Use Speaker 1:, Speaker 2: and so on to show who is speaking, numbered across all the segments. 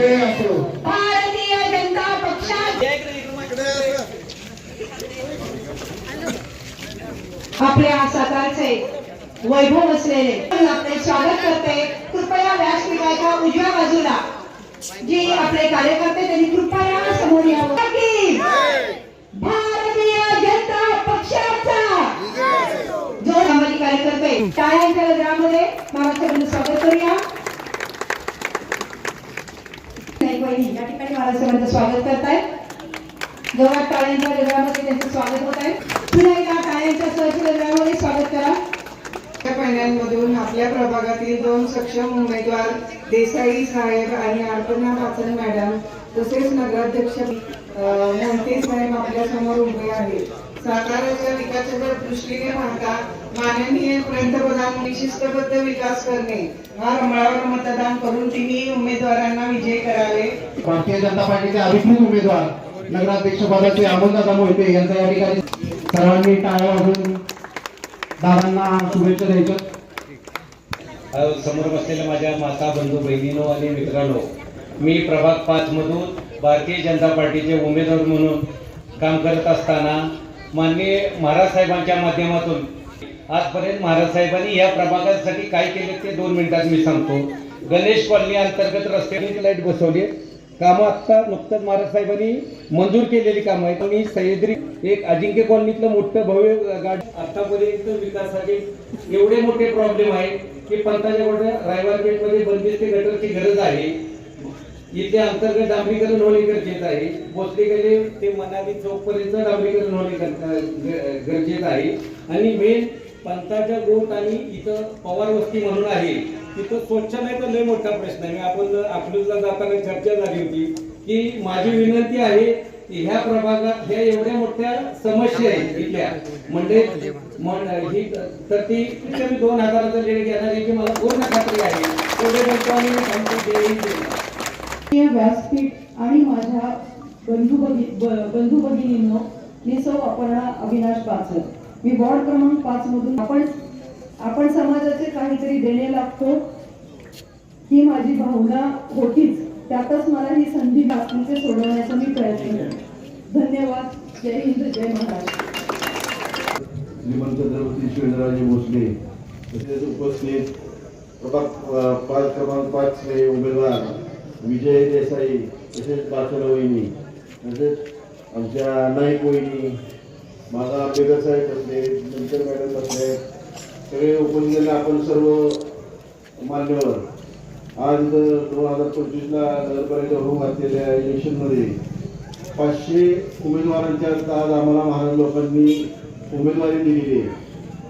Speaker 1: विजय असो
Speaker 2: भारतीय जनता पक्षात आपल्या सातारचे वैभव असलेले आपले स्वागत करते. कृपया व्यासपीठाच्या उजव्या बाजूला. जी आपले कार्यकर्ते त्यांनी कृपया नाईक या ठिकाणी महाराष्ट्रामध्ये स्वागत करतायत जोरात टाळ्यांच्या गजरामध्ये त्यांचं स्वागत होत आहे. पुन्हा एका टाळ्यांच्या सहज गजरामध्ये स्वागत करा.
Speaker 3: या महिन्यांमधून आपल्या प्रभागातील दोन सक्षम उमेदवार देसाई साहेब आणि अर्पणा पाचन मॅडम तसेच नगराध्यक्ष अं, मोहिते साहेब आपल्यासमोर उभे आहेत. साताऱ्याच्या विकासाच्या दृष्टीने पाहता माननीय पंतप्रधान शिस्तबद्ध विकास करणे. हा रमळावर मतदान करून तिन्ही उमेदवारांना विजयी करावे.
Speaker 1: भारतीय जनता पार्टीचे अधिकृत उमेदवार नगराध्यक्ष पदाचे अमोलदादा मोहिते यांचा या ठिकाणी सर्वांनी टाळ्या वाजून दादांना शुभेच्छा द्यायच्या.
Speaker 4: समोर बसलेल्या माझ्या माता बंधू बहिणीनो आणि मित्रांनो मी प्रभाग पाच मधून भारतीय जनता पार्टीचे उमेदवार म्हणून काम करत असताना माननीय महाराज साहेबांच्या माध्यमातून आजपर्यंत महाराज साहेबांनी या प्रभागासाठी काय केले ते दोन मिनिटात मी सांगतो. गणेश कॉलनी अंतर्गत रस्त्याने लाइट बसवली. कामं आत्ता नुकतंच महाराज साहेबांनी मंजूर केलेली कामं आहेत. आणि सह्याद्री एक अजिंक्य कॉलनीतलं मोठं भव्य गाडी आतापर्यंत विकासाचे एवढे मोठे प्रॉब्लेम आहेत की पंताच्या गोड्या रायवार गेटमध्ये बंदिस्त गटरची गरज आहे. इथे अंतर्गत डांबरीकरण होणे गरजेचं आहे. भोसले गेले ते मनाली चौकपर्यंत डांबरीकरण होणे गरजेचं आहे. आणि मेन पंताच्या गोट आणि इथं पवार वस्ती म्हणून आहे. तिथं स्वच्छ नाही तर लय मोठा प्रश्न आहे. आपण अकलूजला जाताना चर्चा झाली होती की माझी विनंती आहे ह्या प्रभागात ह्या एवढ्या मोठ्या समस्या आहेत इथल्या. म्हणजे मन- ही तर ती कमी दोन हजाराचा निर्णय घेणार याची मला पूर्ण खात्री आहे? एवढे बोलतो आणि
Speaker 2: हे व्यासपीठ आणि माझ्या बंधू बंधू भगिनींनो मी सौ अपर्णा अविनाश पाचर मी वॉर्ड क्रमांक पाच मधून आपण आपण समाजाचे काहीतरी देणे लागतो. ही माझी भावना होतीच. त्यातच मला ही संधी बातमीचे सोडवण्याचा मी प्रयत्न केला. धन्यवाद. जय हिंद जय महाराष्ट्र.
Speaker 5: श्रीमंत द्रौपदी शिवेंद्रराजे भोसले. तसेच उपस्थित प्रभाग पाच क्रमांक पाचचे उमेदवार विजय देसाई तसेच पाचल वहिनी तसेच आमच्या नाईक वहिनी माझा आंबेडकर साहेब बसले नंतर मॅडम बसले सगळे उपस्थित आपण सर्व मान्यवर. आज दोन हजार पंचवीसला नगरपालिका होऊ घातलेल्या इलेक्शनमध्ये पाचशे उमेदवारांच्या आज आम्हाला महाराज लोकांनी उमेदवारी दिलेली आहे.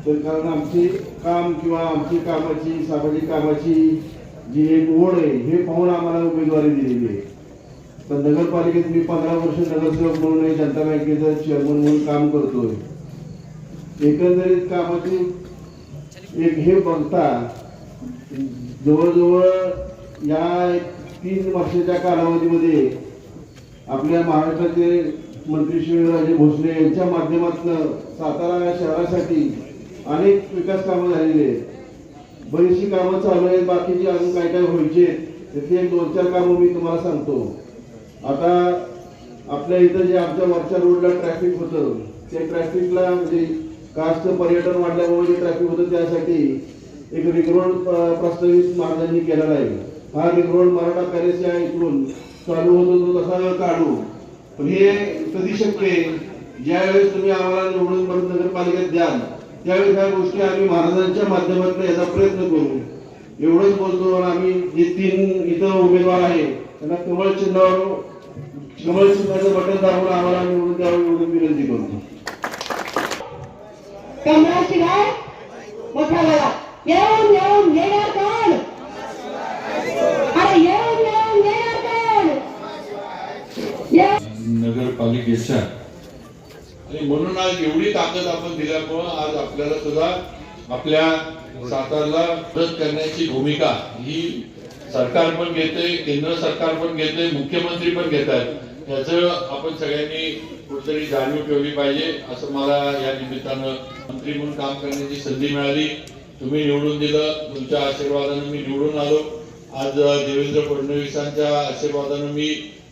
Speaker 5: तर कारण आमचे काम किंवा आमची कामाची सामाजिक कामाची जी एक ओढ आहे हे पाहून आम्हाला उमेदवारी दिलेली आहे. तर नगरपालिकेत मी पंधरा वर्ष नगरसेवक म्हणून जनता बँकेचा चेअरमन म्हणून काम करतोय. एकंदरीत कामाची एक हे बघता जवळजवळ या तीन वर्षाच्या कालावधीमध्ये आपल्या महाराष्ट्राचे मंत्री श्रीराजे भोसले यांच्या माध्यमातून सातारा शहरासाठी अनेक विकास कामं झालेली आहेत. बरीचशी कामं चालू आहेत बाकीची अजून काय काय व्हायचे आहेत त्यातली एक दोन चार कामं मी तुम्हाला सांगतो. आता आपल्या इथं जे आमच्या वरच्या रोडला ट्रॅफिक होतं ते ट्रॅफिकला म्हणजे कास्ट पर्यटन वाढल्यामुळे जे ट्रॅफिक होतं त्यासाठी एक रिंग रोड प्रस्तावित महाराजांनी केलेला आहे. हा रिंग रोड मराठा पॅलेस या इकडून चालू होतो तो तसा काढू. पण हे कधी शक्य ज्यावेळेस तुम्ही आम्हाला निवडून परत नगरपालिकेत द्याल त्यावेळेस ह्या गोष्टी आम्ही महाराजांच्या माध्यमातून याचा प्रयत्न करू. एवढंच बोलतो आम्ही जे तीन इथं उमेदवार आहे त्यांना कमळ चिन्हावर कमळ चिन्हाचं बटन दाबून आम्हाला निवडून द्यावं एवढी विनंती करतो.
Speaker 2: कमळाशिवाय मोठा बघा येऊन येऊन येणार कोण? अरे येऊन येऊन येणार कोण?
Speaker 6: नगरपालिकेच्या. आणि म्हणून आज एवढी ताकद आपण दिल्यामुळं आज आपल्याला सुद्धा आपल्या सातारला मदत करण्याची भूमिका ही सरकार पण घेते केंद्र सरकार पण घेते मुख्यमंत्री पण घेत आहेत आपण सगळ्यांनी कुठेतरी जाणीव ठेवली पाहिजे असं मला या निमित्तानं मंत्री म्हणून काम करण्याची संधी मिळाली. तुम्ही निवडून दिलं तुमच्या आशीर्वादानं मी निवडून आलो. आज देवेंद्र फडणवीसांच्या आशीर्वादानं मी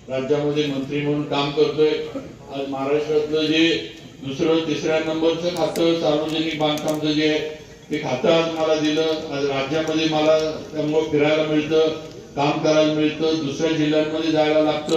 Speaker 6: राज्यामध्ये मंत्री म्हणून काम करतोय. आज महाराष्ट्रातलं जे दुसरं तिसऱ्या नंबरचं खातं सार्वजनिक बांधकामचं जे आहे ते खातं आज मला दिलं. आज राज्यामध्ये मला त्यामुळं फिरायला मिळतं काम करायला मिळतं दुसऱ्या जिल्ह्यांमध्ये जायला लागतं.